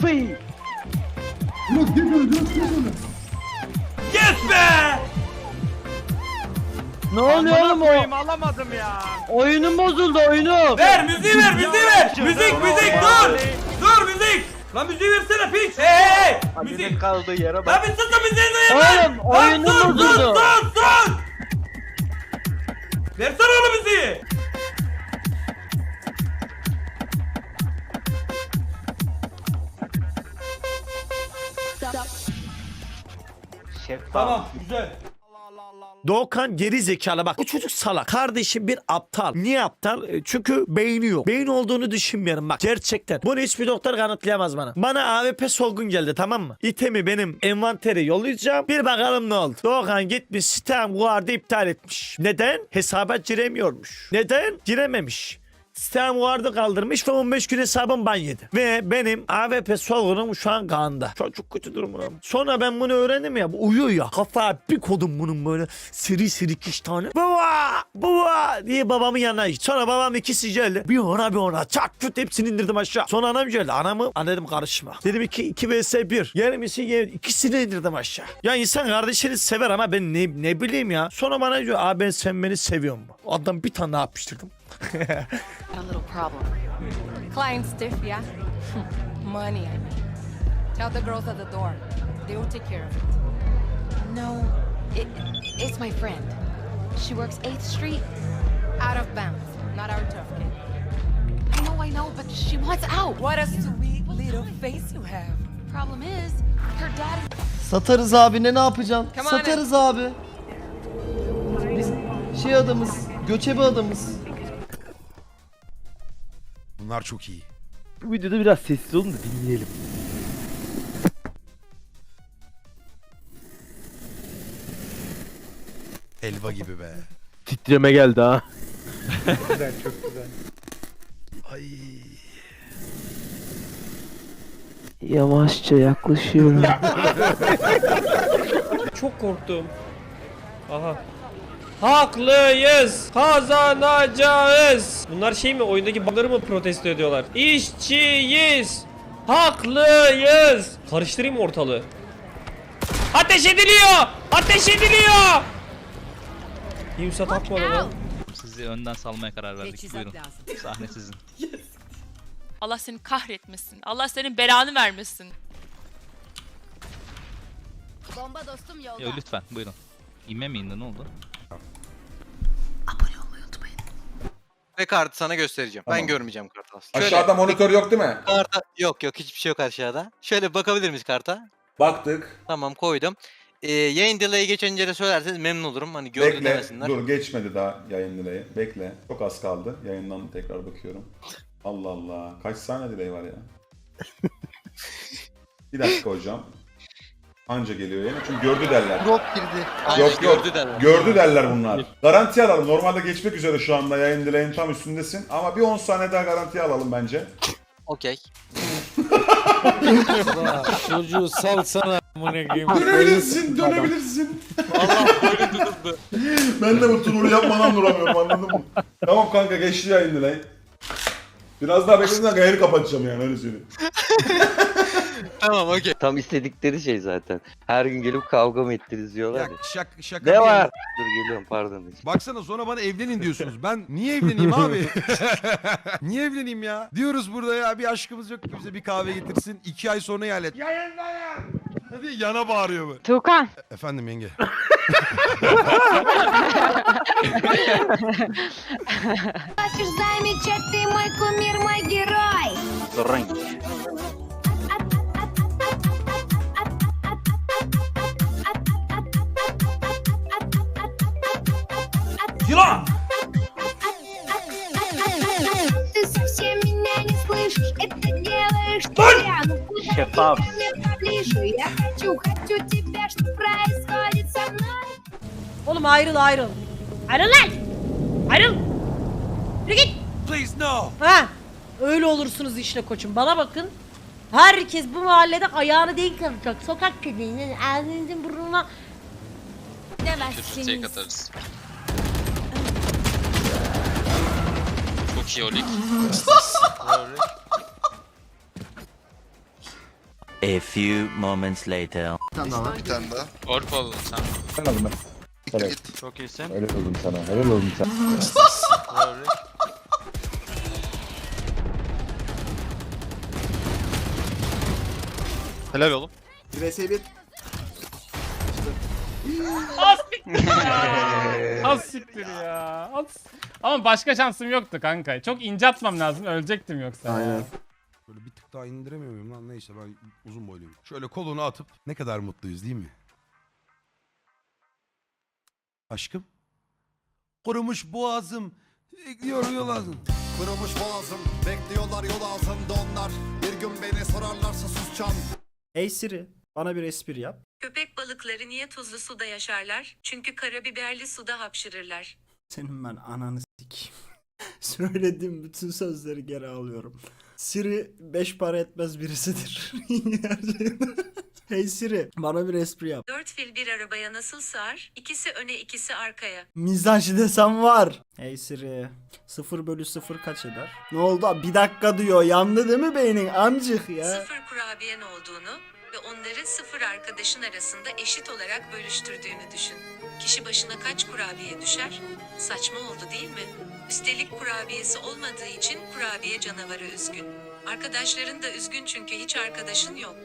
Fıy. Yes be! Ne oluyor oğlum o? koyayım alamadım ya. Oyunum bozuldu oyunum. Ver müziği ver müziği ver. Müzik müzik dur. Dur müzik. Lan müziği versene piç. Hey hey hey. Müzik. kaldığı yere Lan bir sus da müziği duyayım. Oğlum, oyunum sus, sus, bozuldu. sus, sus. Versene oğlum müziği. Tamam güzel. Doğukan geri zekalı bak. Bu çocuk salak. Kardeşim bir aptal. Niye aptal? E, Çünkü beyni yok. Beyin olduğunu düşünmüyorum bak. Gerçekten. Bunu hiçbir doktor kanıtlayamaz bana. Bana AWP solgun geldi tamam mı? İtemi benim envantere yollayacağım. Bir bakalım ne oldu. Doğukan gitmiş sistem guardı iptal etmiş. Neden? Hesaba giremiyormuş. Neden? Girememiş. Sistem guardı kaldırmış ve 15 gün hesabım ban yedi. Ve benim AWP solgunum şu an kanda. Çok kötü durumda. Sonra ben bunu öğrendim ya. Bu uyuyor ya. Kafa bir kodum bunun böyle. Seri seri iki tane. Baba! Baba! diye babamın yanına gitti. Sonra babam ikisi geldi. Bir ona bir ona. Çat çut hepsini indirdim aşağı. Sonra anam geldi. Anamı anne dedim karışma. Dedim iki, iki vs 1. Yer misin yer. İkisini indirdim aşağı. Ya insan kardeşini sever ama ben ne, ne bileyim ya. Sonra bana diyor abi ben sen beni seviyor mu? Adam bir tane daha yapıştırdım. A little problem. Client stiff, yeah? Money, I mean. Tell the girls at the door. They will take care of it. No, it, it's my friend. She works 8th Street. Out of bounds. Not our tough kid. I know, I know, but she wants out. What a sweet little face you have. Problem is, her dad Satarız abi ne ne yapacaksın? Satarız abi. Biz şey adamız, göçebe adamız. Bunlar çok iyi. Bu videoda biraz sessiz olun da dinleyelim. Helva gibi be. Titreme geldi ha. Ay. Yavaşça yaklaşıyorum. Çok korktum. Aha. Haklıyız. Kazanacağız. Bunlar şey mi oyundaki bug'ları mı protesto ediyorlar? İşçiyiz. Haklıyız. Karıştırayım mı ortalığı? Ateş ediliyor. Ateş ediliyor. Kimse takmadı lan. Sizi önden salmaya karar verdik. Buyurun. Sahne sizin. Allah seni kahretmesin. Allah senin belanı vermesin. Bomba dostum yolda. Yo, lütfen buyurun. İnme mi indi ne oldu? Ve kartı sana göstereceğim. Ben görmeyeceğim kartı aslında. Aşağıda monitör yok değil mi? Karta yok yok hiçbir şey yok aşağıda. Şöyle bakabilir miyiz karta? Baktık. Tamam koydum. Ee, yayın delay'i geçince de söylerseniz memnun olurum. Hani gördü Bekle. demesinler. Dur geçmedi daha yayın dileği. Bekle. Çok az kaldı. Yayından tekrar bakıyorum. Allah Allah. Kaç saniye dileği var ya? bir dakika hocam. Anca geliyor yayına. Çünkü gördü derler. Drop girdi. Aynen, Yok yok. gördü derler. Gördü derler bunlar. Garanti alalım. Normalde geçmek üzere şu anda yayın dileğin tam üstündesin. Ama bir 10 saniye daha garanti alalım bence. Okey. Çocuğu salsana amına koyayım. Dönebilirsin, dönebilirsin. ben de bu turunu yapmadan duramıyorum anladın mı? Tamam kanka geçti yayın dileği. Biraz daha bekledin kanka yayını kapatacağım yani öyle söyleyeyim Tamam okey. Tam istedikleri şey zaten. Her gün gelip kavga mı ettiniz diyorlar Ya, ya. şak, şaka Ne bir yana. var? Dur geliyorum pardon. Baksana sonra bana evlenin diyorsunuz. Ben niye evleneyim abi? niye evleneyim ya? Diyoruz burada ya bir aşkımız yok ki bize bir kahve getirsin. iki ay sonra ihalet. Yayınlayın! Hadi yana bağırıyor bu. Tukan. Efendim yenge. Замечательный мой кумир, мой герой. Yılan! Ты совсем меня не слышишь, это делаешь зря. Ну куда ты ко мне поближе? Я хочу, хочу тебя, что происходит со мной? Oğlum ayrıl ayrıl. Ayrıl lan. Ayrıl. Yürü git. Please no. Ha. Öyle olursunuz işte koçum. Bana bakın. Herkes bu mahallede ayağını denk alacak. Sokak kedinin ağzınızın burnuna demezsiniz. atarız. Çok iyi. A few moments later. Bir tane daha var. Bir tane daha. Orp oldun sen. Evet. Git. Çok iyisin. Helal oldum sana. Helal oldum sana. Helal oğlum. Az siktir ya. Az. Ama başka şansım yoktu kanka. Çok ince atmam lazım. Ölecektim yoksa. Aynen. Böyle bir tık daha indiremiyor muyum lan? Neyse ben uzun boyluyum. Şöyle kolunu atıp ne kadar mutluyuz değil mi? Aşkım. Kurumuş boğazım. Bekliyor yol ağzım. Kurumuş boğazım Bekliyorlar yol ağzımda onlar Bir gün beni sorarlarsa susacağım Hey Siri bana bir espri yap. Köpek balıkları niye tuzlu suda yaşarlar? Çünkü karabiberli suda hapşırırlar. Senin ben ananı sikeyim. Söylediğim bütün sözleri geri alıyorum. Siri beş para etmez birisidir. hey Siri bana bir espri yap. Dört fil bir arabaya nasıl sığar? İkisi öne ikisi arkaya. Mizaj desem var. Hey Siri 0 bölü 0 kaç eder? Ne oldu? Bir dakika diyor. Yandı değil mi beynin amcık ya? Sıfır kurabiyen olduğunu ve onları sıfır arkadaşın arasında eşit olarak bölüştürdüğünü düşün. Kişi başına kaç kurabiye düşer? Saçma oldu değil mi? Üstelik kurabiyesi olmadığı için kurabiye canavarı üzgün. Arkadaşların da üzgün çünkü hiç arkadaşın yok.